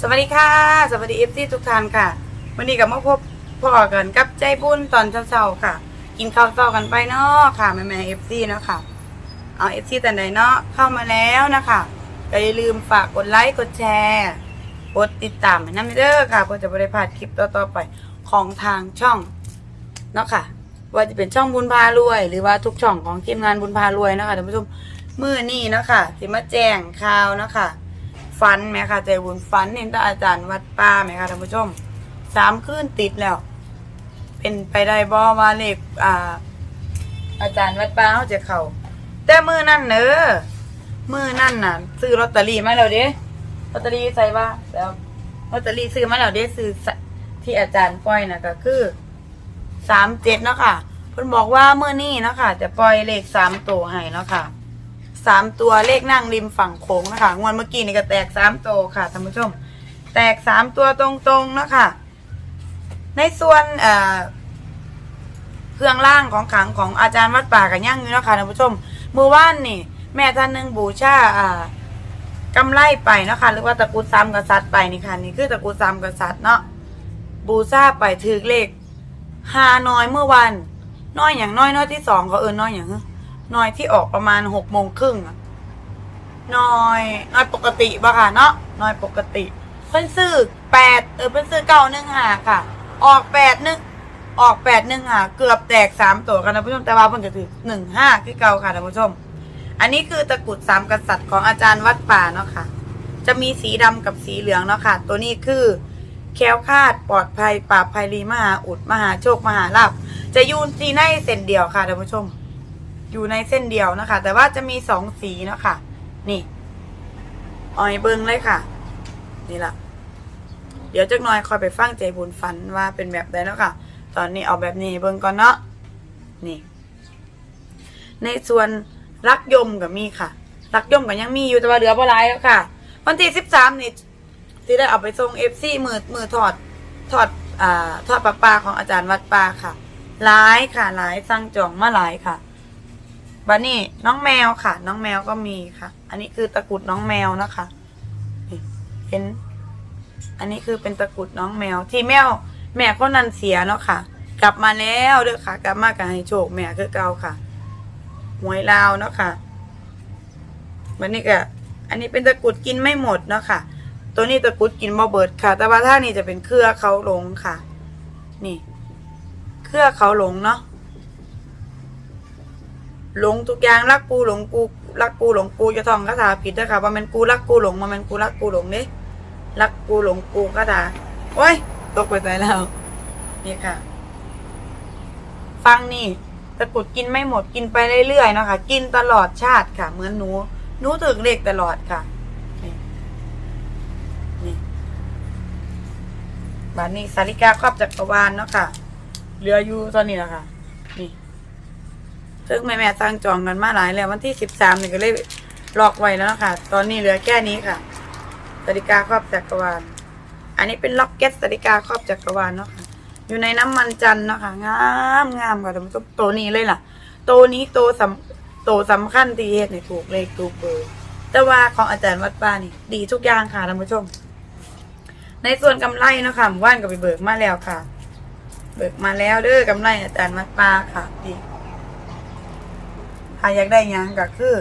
สวัสดีค่ะ สวัสดีเอฟซีทุกท่านค่ะ วันนี้กับมาพบพ่อกันกับใจบุญตอนเช้าๆค่ะ กินข้าวเช้ากันไปเนาะค่ะแม่แม่เอฟซีเนาะค่ะ เอาเอฟซีแต่ไหนเนาะเข้ามาแล้วนะคะก็อย่าลืมฝากกดไลค์กดแชร์กดติดตามให้น้ำเด้อค่ะเพื่อจะไม่ได้พลาดคลิปต่อๆไปของทางช่องเนาะค่ะ ว่าจะเป็นช่องบุญพารวย หรือว่าทุกช่องของทีมงานบุญพารวยเนาะคะท่านผู้ชมมือนี่เนาะค่ะที่มาแจ้งข่าวเนาะค่ะ ฟันไหมคะใจบุญฟันเห็นแต่อาจารย์วัดป่าไหมคะท่านผู้ชมสามคืนติดแล้ว เป็นไปได้บ่ว่าเลขอ่า อาจารย์วัดป่าเขาจะเข้าแต่มือนั่นเนอะมือนั่นน่ะ ซื้อลอตเตอรี่มาแล้วเด้ลอตเตอรี่ใส่ว่าแล้วลอตเตอรี่ซื้อมาแล้วเด้ซื้อที่อาจารย์ปล่อยนะก็คือสามเจ็ดเนาะค่ะเพิ่นบอกว่าเมื่อนี้เนาะค่ะจะปล่อยเลขสามตัวให้เนาะค่ะ สามตัวเลขนั่งริมฝั่งโค้งนะคะงวดเมื่อกี้นี่ก็แตกสามตัวค่ะท่านผู้ชม แตกสามตัวตรงๆนะคะในส่วนเอ่อเครื่องล่างของขังของอาจารย์วัดป่ากันย่างอยู่เนะคะท่านผู้ชมมือว่านนี่ แม่ท่านหนึ่งบูชาอ่ากำไรไปนะคะหรือว่าตะกรุดซ้ำกษัตริย์ไปนี่ค่ะนี่คือตะกรุดซ้ำกษัตริย์เนาะบูชาไปถือเลขฮาน้อยเมื่อวัน น้อยอย่างน้อยน้อยที่สองเขาเอินน้อยอย่าง น้อยที่ออกประมาณหกโมงครึ่งน้อยน้อยปกติปะค่ะเนาะน้อยปกติ เพิ่นซื้อแปดเออเพิ่นซื้อเก้าหนึ่งหาค่ะ ออกแปดหนึ่งออกแปดหนึ่งหาเกือบแตกสามตัวกันนะผู้ชมแต่ว่าเพิ่นจะถือหนึ่งห้าคือเก่าค่ะท่านผู้ชม อันนี้คือตะกรุดสามกษัตริย์ของอาจารย์วัดป่าเนาะค่ะ จะมีสีดำกับสีเหลืองเนาะค่ะ ตัวนี้คือแค้วคาดปลอดภัยปราบภัยรีมหาอุดมหาโชคมหาลาภจะยูนสีในเส้นเดียวค่ะท่านผู้ชม อยู่ในเส้นเดียวนะคะ แต่ว่าจะมีสองสีเนาะค่ะนี่ออยเบิ้งเลยค่ะ นี่ละเดี๋ยวจักหน่อยคอยไปฟังใจบุญฝันว่าเป็นแบบใดเนาะค่ะ ตอนนี้เอาแบบนี้เบิ้งก่อนเนาะนี่ ในส่วนรักยมกับมีค่ะ รักยมกับยังมีอยู่แต่ว่าเหลือบ่หลายแล้วค่ะ วันที่สิบสามนี่ที่ได้เอาไปส่งเอฟซีมือมือถอดถอดอ่าทอดปลาปลาของอาจารย์วัดปลาค่ะหลายค่ะหลายสั่งจองมาหลายค่ะ บันนี่น้องแมวค่ะ น้องแมวก็มีค่ะ อันนี้คือตะกรุดน้องแมวนะคะนี่เห็น อันนี้คือเป็นตะกรุดน้องแมว ที่แมวแม่คนนั้นเสียเนาะค่ะ กลับมาแล้วเด้อค่ะ กลับมากันให้โชคแม่คือเก่าค่ะหวยลาวเนาะค่ะบันนี้ก็อันนี้เป็นตะกรุดกินไม่หมดเนาะค่ะ ตัวนี้ตะกรุดกินบ่เบิดค่ะ แต่ว่าท่านี้จะเป็นเครือเขาหลงค่ะ นี่ เครือเขาหลงเนาะ หลงทุกอย่างรักกูหลงกูรักกูหลงกูจะท่องคาถาผิดนะคะว่ามันกูรักกูหลงมามันกูรักกูหลงนี่รักกูหลงกูคาถาโอ้ยตกไปใจแล้วนี่ค่ะ ฟังนี่ตะกุดกินไม่หมดกินไปเรื่อยๆเนาะคะกินตลอดชาติค่ะ เหมือนหนูหนูถึงเลขตลอดค่ะนี่นี่บานนี้สาริกาครอบจักรวาลเนาะค่ะเหลืออยู่ตอนนี้นะคะนี่ ซึ่งแม่แม่ตั้งจองกันมาหลายแล้ววันที่สิบสามนี่ก็เลยลอกไว้แล้วนะคะตอนนี้เหลือแค่นี้ค่ะสติกาครอบจักรวาล อันนี้เป็นล็อกเก็ตสติกาครอบจักรวาลเนาะค่ะ อยู่ในน้ำมันจันเนาะค่ะงามงามค่ะท่านผู้ชมตัวนี้เลยล่ะ ตัวนี้ตัวสำตัวสำคัญทีเฮ็ดในถูกเลขถูกเบอร์แต่ว่าของอาจารย์วัดป้านี่ ดีทุกอย่างค่ะท่านผู้ชม ในส่วนกำไรเนาะค่ะหมู่านก็ไปเบิกมาแล้วค่ะ เบิกมาแล้วเด้อกำไรอาจารย์วัดป้าค่ะดี ถ้าอยากได้ยังก็คือ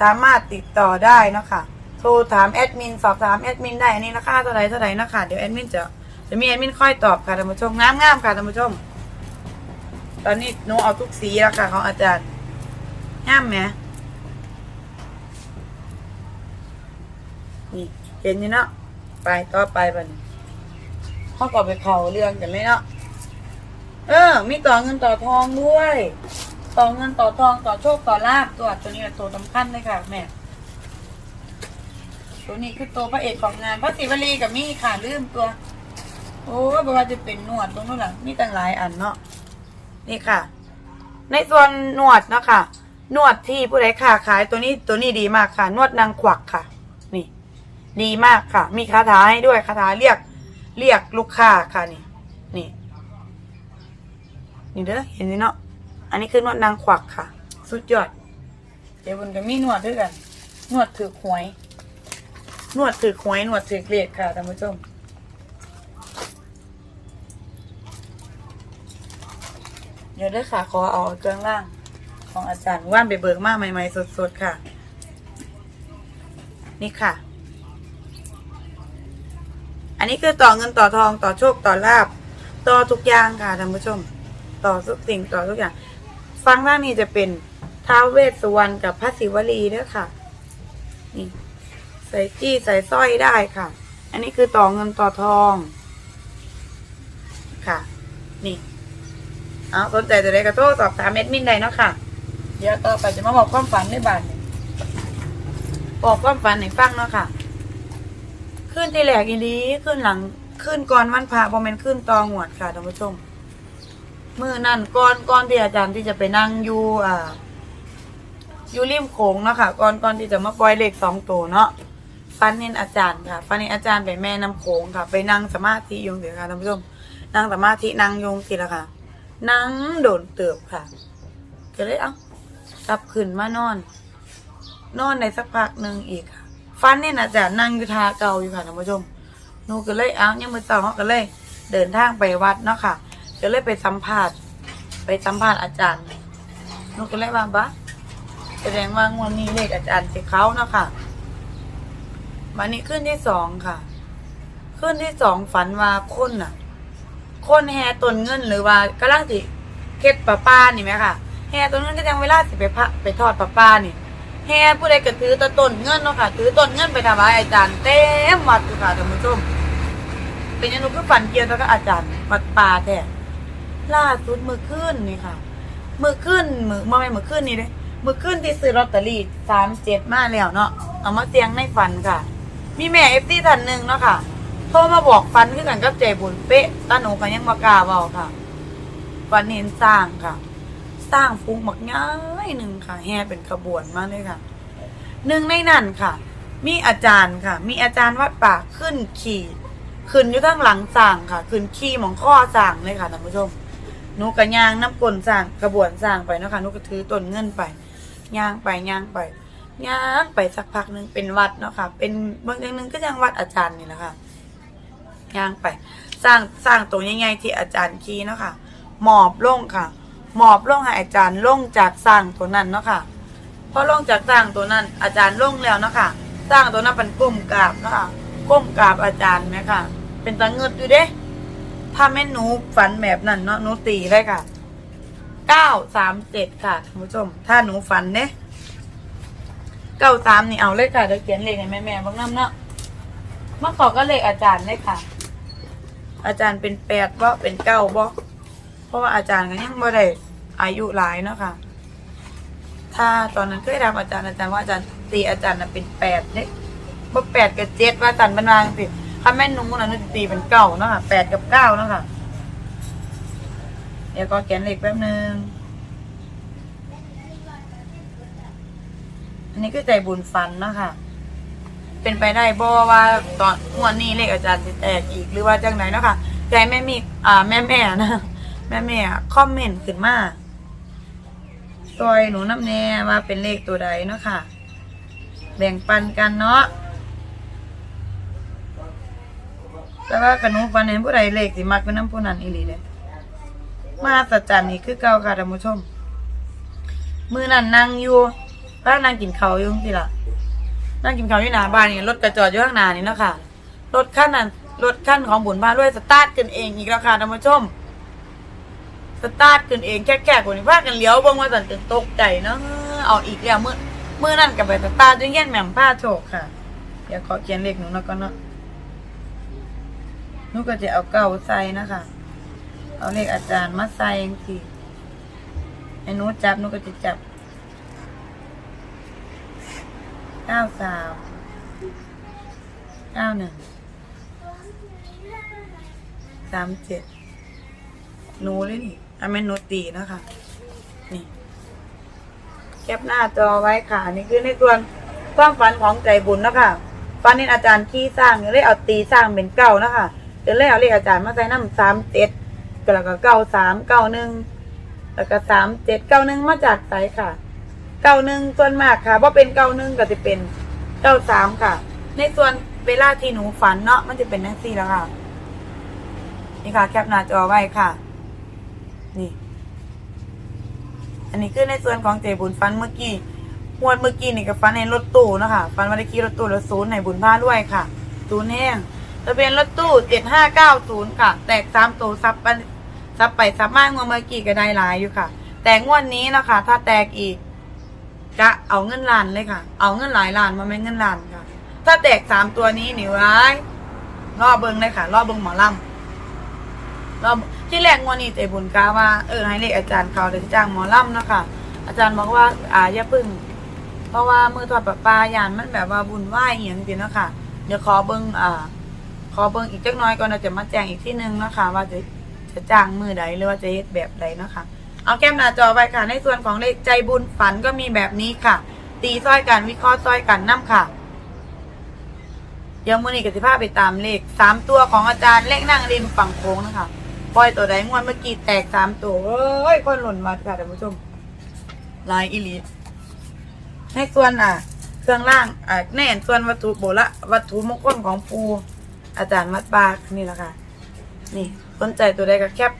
สามารถติดต่อได้นะค่ะโทรถามแอดมินสอบถามแอดมินได้อันนี้ราคาเท่าไรเท่าไรนะค่ะเดี๋ยวแอดมินจะจะมีแอดมินค่อยตอบค่ะท่านผู้ชมงามงามๆค่ะท่านผู้ชม ตอนนี้หนูเอาทุกสีแล้วค่ะของอาจารย์งามไหมนี่เห็นอยู่เนาะไปต่อไปบันเขาก็ไปเขาเรื่องกันเลยเนาะเออ มีต่อเงินต่อทองด้วย ต่อเงินต่อทองต่อโชคต่อลาบตัวตัวนี้ตัวสำคัญเลยค่ะ แม่ตัวนี้คือตัวพระเอกของงานพระศิวลีกับมี่ค่ะลืมตัว โอ้บอกว่าจะเป็นหนวดตรงนู้นแหละมีตั้งหลายอันเนาะนี่ค่ะ ในส่วนหนวดเนาะค่ะหนวดที่ผู้ใดค้าขายตัวนี้ตัวนี้ดีมากค่ะ นวดนางขวักค่ะ นี่ ดีมากค่ะ มีคาถาให้ด้วยคาถาเรียก เรียกลูกค้าค่ะนี่ นี่ นี่เด้อเห็นไหมเนาะ อันนี้คือนวดนางขวักค่ะ สุดยอด เดี๋ยวบนก็มีนวดด้วยกัน นวดถือหวย นวดถือหวยนวดถือเกลียดค่ะท่านผู้ชมเดี๋ยวได้ค่ะ ขอเอาเครื่องล่าง ของอาจารย์ว่านไปเบิกมาใหม่ๆสดๆค่ะ นี่ค่ะ อันนี้คือต่อเงินต่อทองต่อโชคต่อลาบ ต่อทุกอย่างค่ะท่านผู้ชม ต่อทุกสิ่งต่อทุกอย่าง ฟังด้านนี้จะเป็นท้าวเวสสุวรรณกับพระศิวลีด้วยค่ะ นี่ ใส่จี้ใส่สร้อยได้ค่ะ อันนี้คือต่อเงินต่อทอง ค่ะ นี่ เอาสนใจจะได้กระโทษสอบถามเม็ดมินได้เนาะค่ะ เดี๋ยวต่อไปจะมาบอกความฝันในบ้านบอกความฝันให้ฟังเนาะค่ะ ขึ้นที่แหลกอีดีขึ้นหลังขึ้นก่อนวันพระบอมเมนขึ้นตองหวดค่ะท่านผู้ชม มือนั่นก่อนก่อนที่อาจารย์ที่จะไปนั่งอยู่อ่าอยู่ริมโขงเนาะค่ะก่อนก่อนที่จะมาปล่อยเลขสองตัวเนาะฟันเห็นอาจารย์ค่ะฟันเห็นอาจารย์ไปแม่น้ำโขงค่ะ ไปนั่งสมาธิยงเดียวค่ะท่านผู้ชมนั่งสมาธินั่งยงสิละค่ะ นั่งโดนเติบค่ะก็เลยเอ้ากลับขึ้นมานอน นอนในสักพักหนึ่งอีกค่ะฟันเนี่ยนะจ๊ะนั่งอยู่ทาเก่าอยู่ค่ะท่านผู้ชมหนูก็เลยเอ้ายังมือเต่าเขาก็เลย เดินทางไปวัดเนาะค่ะ ก็เลยไปสัมภาษณ์ไปสัมภาษณ์อาจารย์หนูก็เลยว่าบะแสดงว่างวดนี้เลขอาจารย์สิเขาเนาะค่ะวันนี้ขึ้นที่สองค่ะ ขึ้นที่สองฝันว่าคนน่ะ คนแห่ตนเงินหรือว่ากำลังสิเค็ดปลาป้านี่ไหมค่ะแห่ตนเงินก็ยังเวลาสิไปพระไปทอดปลาป้านี่แห่ผู้ใดก็ถือตะต้นเงินเนาะค่ะ ถือต้นเงินไปถวายอาจารย์เต็มวัดกูค่ะท่านผู้ชมเป็นยังไงก็ฝันเกี่ยวกับอาจารย์วัดป่าแท้ ล่าสุดมือขึ้นนี่ค่ะ มือขึ้นมือมาไม่มือขึ้นนี่เลยมือขึ้นที่ซื้อลอตเตอรี่สามเจ็ดมาแล้วเนาะเอามาเตียงในฝันค่ะ มีแม่เอฟซีท่านหนึ่งเนาะค่ะโทรมาบอกฟันขึ้นกันกับใจบุญเป๊ะตาหนูกันยังมากล้าเบาค่ะฟันเห็นสร้างค่ะ สร้างฟุ้งมักง่ายหนึ่งค่ะ แห่เป็นขบวนมากเลยค่ะหนึ่งในนั้นค่ะ มีอาจารย์ค่ะ มีอาจารย์วัดป่าขึ้นขี่ขึ้นอยู่ทั้งหลังสร้างค่ะ ขึ้นขี่หมองข้อสร้างเลยค่ะท่านผู้ชม หนูกระย่างน้ำกลนสร้างขบวนสร้างไปเนาะคะหนูก็ถือต้นเงินไปย่างไปย่างไปย่างไปสักพักหนึ่งเป็นวัดเนาะค่ะ เป็นบางอย่างหนึ่งก็ยังวัดอาจารย์นี่แหละค่ะย่างไป สร้างสร้างตรงใหญ่ๆที่อาจารย์คีเนาะค่ะ หมอบลงค่ะ หมอบลงให้อาจารย์ลงจากสร้างตัวนั้นเนาะค่ะพอลงจากสร้างตัวนั้น อาจารย์ลงแล้วเนาะค่ะ สร้างตัวนั้นเป็นก้มกราบเนาะค่ะก้มกราบอาจารย์ไหมค่ะ เป็นตาเงิดอยู่เด้ ถ้าแม่หนูฝันแบบนั้นเนาะหนูตีได้ค่ะเก้าสามเจ็ดค่ะคุณผู้ชม ถ้าหนูฝันเนี่ยเก้าสามนี่เอาเลยค่ะเดี๋ยวเขียนเลขให้แม่แม่บ้างน้ำเนาะเมื่อก่อนก็เลขอาจารย์ได้ค่ะ อาจารย์เป็นแปดบ่เป็นเก้าบ่เพราะว่าอาจารย์ก็ยังบ่ได้อายุหลายเนาะค่ะ ถ้าตอนนั้นเคยถามอาจารย์อาจารย์ว่าอาจารย์ตีอาจารย์น่ะเป็นแปดเนี่ยบ่แปดกับเจ็ดว่าอาจารย์บรรลางสิ ถ้าแม่นนุ่งนั้นจะตีเป็นเก้าเนาะค่ะแปดกับเก้าเนาะค่ะ เดี๋ยวก็เขียนเลขแป๊บนึง อันนี้ก็ใจบุญฟันเนาะค่ะ เป็นไปได้บ่ว่าตอนงวดนี้เลขอาจารย์จะแตกอีกหรือว่าจังไหนเนาะค่ะใจแม่มีอ่าแม่แม่นะแม่แม่คอมเมนต์ขึ้นมาซอยหนูน้ำแน่ว่าเป็นเลขตัวใดเนาะค่ะ แบ่งปันกันเนาะ แต่ว่าขนมฟันเห็นผู้ใดเลขสิมักเป็นน้ำผู้นั้นอีหลีเลยมาสัจจันนี่คือเก่าค่ะท่านผู้ชม มือนั่นนั่งอยู่พระนั่งกินข้าวอยู่สิล่ะนั่งกินข้าวอยู่หน้าบ้านนี่รถกระจอดอยู่ข้างหน้านี่เนาะค่ะรถขั้นนั้นรถขั้นของบุญพาด้วยสตาร์ทกันเองอีกแล้วค่ะท่านผู้ชมสตาร์ทกันเองแค่แก่คนนี้พากันเลี้ยวเบิ่งว่าสันตึงตกใจเนาะเอาอีกแล้วมือมือนั่นกับไปสตาร์ทด้วยแย่นแหม่มผ้าโชกค่ะเดี๋ยวขอเขียนเลขหนูแล้วก็เนาะ นูก็จะเอาเก้าใส่นะคะ เอาเลขอาจารย์มาใส่เองสิให้หนูจับนูก็จะจับเก้าสามเก้าหนึ่งสามเจ็ดหนูเลยนี่อันเป็นหนูตีนะคะ นี่แคปหน้าจอไว้ค่ะ นี่คือในส่วนความฝันของใจบุญนะคะฝันนี่อาจารย์ขี้สร้างเลยเอาตีสร้างเป็นเก้านะคะ เดี๋ยวเลยเอาเลขอาจารย์มาใส่น้ำสามเจ็ดแล้วก็เก้าสามเก้าหนึ่งแล้วก็สามเจ็ดเก้าหนึ่งมาจากไสค่ะเก้าหนึ่งส่วนมากค่ะเพราะเป็นเก้าหนึ่งก็จะเป็นเก้าสามค่ะ ในส่วนเวลาที่หนูฝันเนาะมันจะเป็นนังซี่แล้วค่ะ นี่ค่ะ แคปหน้าจอไว้ค่ะ นี่ อันนี้คือในส่วนของเจบุญฟันเมื่อกี้งวดเมื่อกี้นี่กับฟันในรถตู้เนาะคะฟันวันตะกี้รถตู้รถศูนย์ในบุญพาด้วยค่ะศูนย์แห้ง ทะเบียนรถตู้เจ็ดห้าเก้าศูนย์ค่ะ แตกสามตัวซับไปซับไปซับมางวดเมื่อกี้ก็ได้หลายอยู่ค่ะ แต่งวดนี้นะคะถ้าแตกอีก จะเอาเงินล้านเลยค่ะ เอาเงินหลายล้านมาไม่เงินล้านค่ะ ถ้าแตกสามตัวนี้หนิว้ายรอเบิ้งเลยค่ะ รอเบิ้งหมอลำเราที่แรกงวดนี้เจบุญกาว่าเออให้เลขอาจารย์เขาเดี๋ยวจะจ้างหมอลำนะคะ อาจารย์บอกว่าอ่าอย่าพึ่งเพราะว่ามือถอดปลาปลายานมันแบบว่าบุญไหวอย่างจริงนะค่ะเดี๋ยวขอเบิ้งอ่า อเบิ้งอีกจักน้อยก่อนเราจะมาแจ้งอีกที่นึงนะคะว่าจะจะจ้างมือใดหรือว่าจะเฮ็ดแบบใดเนาะคะเอาแก้มหน้าจอไปค่ะในส่วนของเลขใจบุญฝันก็มีแบบนี้ค่ะ ตีซ้อยกันวิเคราะห์ซ้อยกันน้ำค่ะเดี๋ยวมือนี้กสิภาพไปตามเลขสามตัวของอาจารย์เลขนั่งริมฝั่งโค้งนะคะปล่อยตัวใดงวดเมื่อกี้แตกสามตัวเอ้ยคนหล่นมาค่ะท่านผู้ชมลายอีหลีในส่วนอะ เครื่องล่างอะแน่นส่วนวัตถุโบราณวัตถุมงคลของปู อาจารย์มัดบากนี่แหละค่ะ นี่สนใจตัวใดก็แคป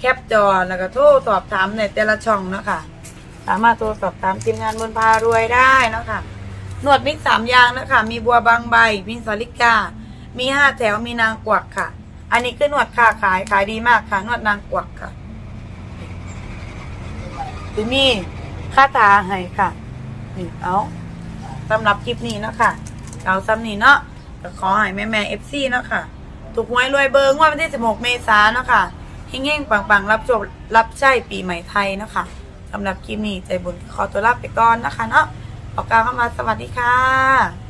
แคปจอแล้วก็โทรสอบถามในแต่ละช่องเนาะคะสามารถโทรสอบถามทีมงานบนพารวยได้เนาะค่ะหนวดมิกสามอยางนะคะ มีบัวบางใบ มีสาลิกา มีห้าแถว มีนางกวักค่ะ อันนี้คือหนวดค่าขาย ขายดีมากค่ะ หนวดนางกวักค่ะทีนี่ค่าตาให้ค่ะ นี่เอาสำหรับคลิปนี้เนาะค่ะ เอาซ้ำนี้เนาะ ก็ขอให้แม่แม่เอฟซีเนาะค่ะ ถูกหวยรวยเบิงว่าวันที่ 16 เมษายนเนาะค่ะเฮงๆปังๆ รับจบรับใช้ปีใหม่ไทยเนาะค่ะสำหรับคลิปนี้ใจบุญขอตัวลาไปก่อนนะคะเนาะขอกล่าวคำว่าสวัสดีค่ะ